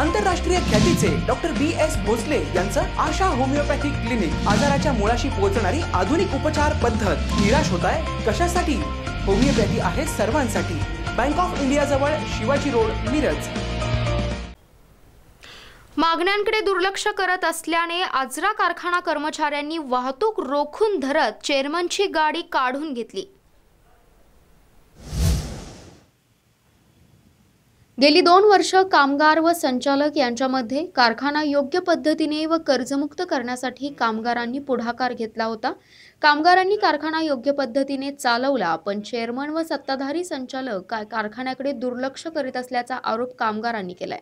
आंतरराष्ट्रीय ख्यातीचे doctor B S Bhosale यांचं आशा होमिओपॅथिक क्लिनिक आजाराच्या मुळाशी पोहोचणारी आधुनिक उपचार पद्धत. निराश होत आहे कशासाठी? होमिओपॅथी आहे सर्वांसाठी. बँक ऑफ इंडिया जवळ शिवाजी रोड मिरज. मागण्यांकडे दुर्लक्ष करत असल्याने आजरा कारखाना कर्मचाऱ्यांनी वाहतूक रोखून धरत चेअरमनची गाडी काढून घेतली. गेली दोन वर्ष कामगार व संचालक यांच्यामध्ये कारखाना योग्य पद्धतीने व कर्जमुक्त करण्यासाठी कामगारांनी पुढाकार घेतला होता. कामगारांनी कारखाना योग्य पद्धतीने चालवला पण चेअरमन व सत्ताधारी संचालक का- कारखान्याकडे दुर्लक्ष करीत असल्याचा आरोप कामगारांनी केलाय.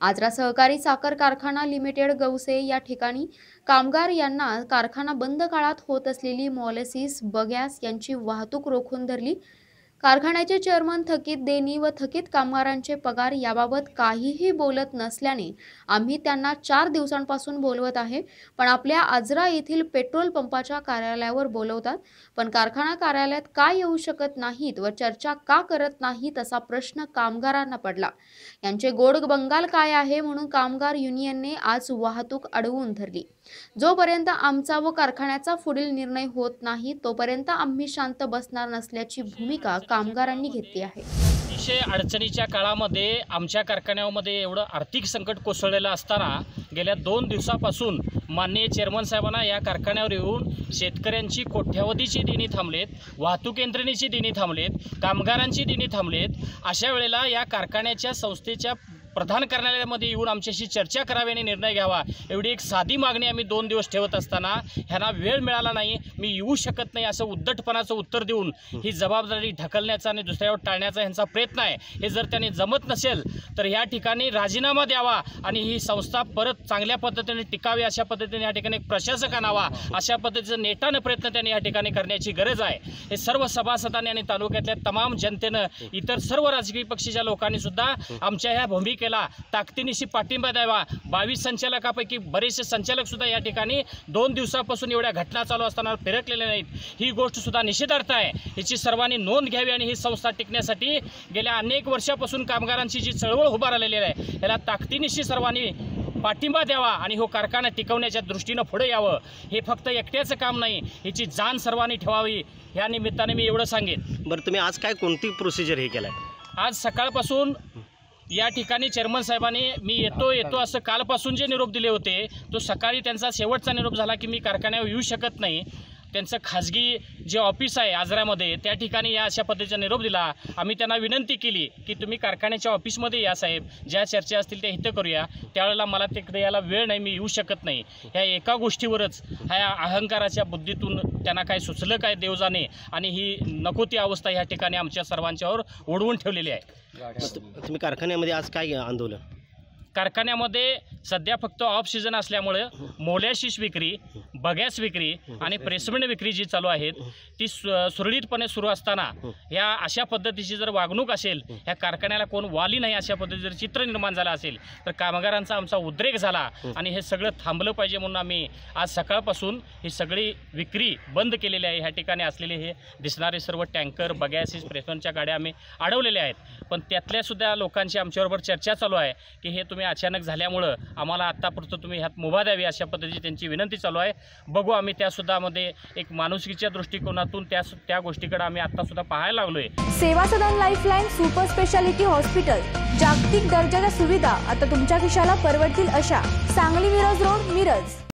आजरा सहकारी साखर कारखाना लिमिटेड गौसे या ठिकाणी कामगार यांना कारखाना बंद काळात होत असलेली मॉलेसिस बगॅस यांची वाहतूक रोखून धरली. कारखान्याचे चेअरमन थकीत देणी व थकीत कामगारांचे पगार याबाबत काहीही बोलत नसल्याने आम्ही त्यांना चार दिवसांपासून बोलवत आहे. पण आपल्या आजरा येथील पेट्रोल पंपाच्या कार्यालयावर बोलवतात. पण कारखाना कार्यालयात का येऊ शकत नाहीत व चर्चा का करत नाहीत असा प्रश्न कामगारांना पडला. यांचे गोड बंगाल काय आहे म्हणून कामगार युनियनने आज वाहतूक अडवून धरली. जोपर्यंत आमचा व कारखान्याचा पुढील निर्णय होत नाही तोपर्यंत आम्ही शांत बसणार नसल्याची भूमिका कामगारांनी घेतली आहे. अतिशय अडचणीच्या काळामध्ये आमच्या कारखान्यामध्ये एवढं आर्थिक संकट कोसळलेलं असताना गेल्या दोन दिवसापासून माननीय चेअरमन साहेबांना या कारखान्यावर येऊन शेतकऱ्यांची कोट्यावधीची देणी थांबलेत वाहतूक यंत्रणेची देणी थांबलेत कामगारांची देणी थांबलेत. अशा वेळेला या कारखान्याच्या संस्थेच्या प्रधान कार्यालयामध्ये येऊन आमच्याशी चर्चा करावी आणि निर्णय घ्यावा. एवढी एक साधी मागणी आम्ही दोन दिवस ठेवत असताना ह्यांना वेळ मिळाला नाही. मी येऊ शकत नाही असं उद्धटपणाचं उत्तर देऊन ही जबाबदारी ढकलण्याचा आणि दुसऱ्यावर टाळण्याचा ह्यांचा प्रयत्न आहे. हे जर त्यांनी जमत नसेल तर या ठिकाणी राजीनामा द्यावा आणि ही संस्था परत चांगल्या पद्धतीने टिकावी अशा पद्धतीने या ठिकाणी एक प्रशासक आणावा अशा पद्धतीचं नेटानं प्रयत्न त्यांनी या ठिकाणी करण्याची गरज आहे. हे सर्व सभासदांनी आणि तालुक्यातल्या तमाम जनतेनं इतर सर्व राजकीय पक्षाच्या लोकांनी सुद्धा आमच्या ह्या भूमिकेला ताकदीनिशी पाठिंबा द्यावा. बावीस संचालकापैकी बरेचसे संचालक सुद्धा या ठिकाणी दोन दिवसापासून एवढ्या घटना चालू असताना फिरकलेल्या नाहीत. ही गोष्ट सुद्धा निषेधार्थ आहे. हिची सर्वांनी नोंद घ्यावी आणि ही संस्था टिकण्यासाठी गेल्या अनेक वर्षापासून कामगारांची जी चळवळ उभा राहिलेली आहे याला ताकदीनिशी सर्वांनी पाठिंबा द्यावा आणि हो कारखाना टिकवण्याच्या दृष्टीनं पुढे यावं. हे फक्त एकट्याचं काम नाही हिची जाण सर्वांनी ठेवावी. या निमित्ताने मी एवढं सांगेन. बरं तुम्ही आज काय कोणती प्रोसिजर हे केलं आज सकाळपासून या ठिकाणी चेअरमन साहेबांनी मी येतो येतो असं कालपासून जे निरोप दिले होते तो सकाळी त्यांचा शेवटचा निरोप झाला की मी कारखान्यावर येऊ शकत नाही. त्यांचं खाजगी जे ऑफिस आहे आजऱ्यामध्ये त्या ठिकाणी या अशा पद्धतीचा निरोप दिला. आम्ही त्यांना विनंती केली की तुम्ही कारखान्याच्या ऑफिसमध्ये या साहेब ज्या चर्चा असतील त्या इथं करूया. त्यावेळेला मला तिकडे यायला वेळ नाही मी येऊ शकत नाही. ह्या एका गोष्टीवरच ह्या अहंकाराच्या बुद्धीतून त्यांना काय सुचलं काय देवजाने? आणि ही नको ती अवस्था ह्या ठिकाणी आमच्या सर्वांच्यावर ओढवून ठेवलेली आहे. तुम्ही कारखान्यामध्ये आज काय आंदोलन? कारखान्यामध्ये सध्या फक्त ऑफ सीझन असल्यामुळं मोलॅशिस विक्री बगॅस विक्री आणि प्रेसमेंट विक्री जी चालू आहेत ती सु- सुरळीतपणे सुरू असताना ह्या अशा पद्धतीची जर वागणूक असेल ह्या कारखान्याला कोण वाली नाही अशा पद्धतीचं जर चित्र निर्माण झालं असेल तर कामगारांचा आमचा उद्रेक झाला आणि हे सगळं थांबलं पाहिजे म्हणून आम्ही आज सकाळपासून ही सगळी विक्री बंद केलेली आहे. ह्या ठिकाणी असलेले हे दिसणारे सर्व टँकर बगॅसिस प्रेसमेंटच्या गाड्या आम्ही अडवलेल्या आहेत. पण त्यातल्या सुद्धा लोकांची आमच्याबरोबर चर्चा चालू आहे की हे तुम्ही तुम्ही अचानक झाल्यामुळं आम्हाला आत्तापुरतं तुम्ही ह्यात मुभा द्यावी अशा पद्धतीची त्यांची विनंती चालू आहे. बघू आम्ही त्यासुद्धामध्ये एक माणुसकीच्या दृष्टिकोनातून त्या त्या गोष्टीकडे आम्ही आत्तासुद्धा पाहायला लागलो आहे Seva Sadan lifeline super speciality hospital. जागतिक दर्जाच्या सुविधा आता तुमच्या खिशाला परवडतील अशा सांगली मिरज रोड मिरज.